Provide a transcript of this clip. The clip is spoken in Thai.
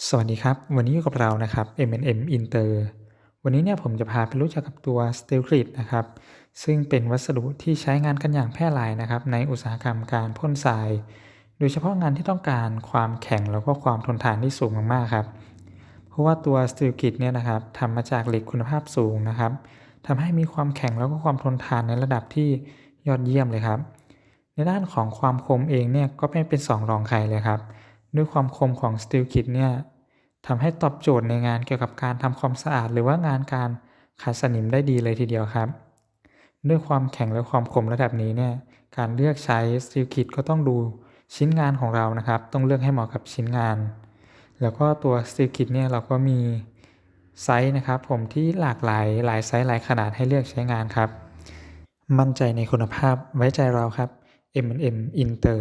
สวัสดีครับ วันนี้อยู่กับเรานะครับ M&M Inter วันนี้เนี่ยผมจะพาไปรู้จักกับตัว Steel Grit นะครับ ซึ่งเป็นวัสดุที่ใช้งานกันอย่างแพร่หลายนะครับ ในอุตสาหกรรมการพ่นทราย โดยเฉพาะงานที่ต้องการความแข็งแล้วก็ความทนทานที่สูงมากๆครับ เพราะว่าตัว Steel Grit เนี่ยนะครับทำมาจากเหล็กคุณภาพสูงนะครับทำให้มีความแข็งแล้วก็ความทนทานในระดับที่ยอดเยี่ยมเลยครับ ในด้านของความคมเองเนี่ยก็ไม่เป็นสองรองใครเลยครับ ด้วยความคมของ Steel Kit เนี่ยทำให้ตอบโจทย์ในงานเกี่ยวกับการทำความสะอาด หรือว่างานการขัดสนิมได้ดีเลยทีเดียวครับ ด้วยความแข็งและความคมระดับนี้เนี่ยการเลือกใช้ Steel Kit ก็ต้องดูชิ้นงานของเรานะครับ ต้องเลือกให้เหมาะกับชิ้นงาน แล้วก็ตัว Steel Kit เนี่ยเราก็มีไซส์นะครับผมที่หลากหลายหลายไซส์หลายขนาดให้เลือกใช้งานครับ มั่นใจในคุณภาพไว้ใจเราครับ M&M Inter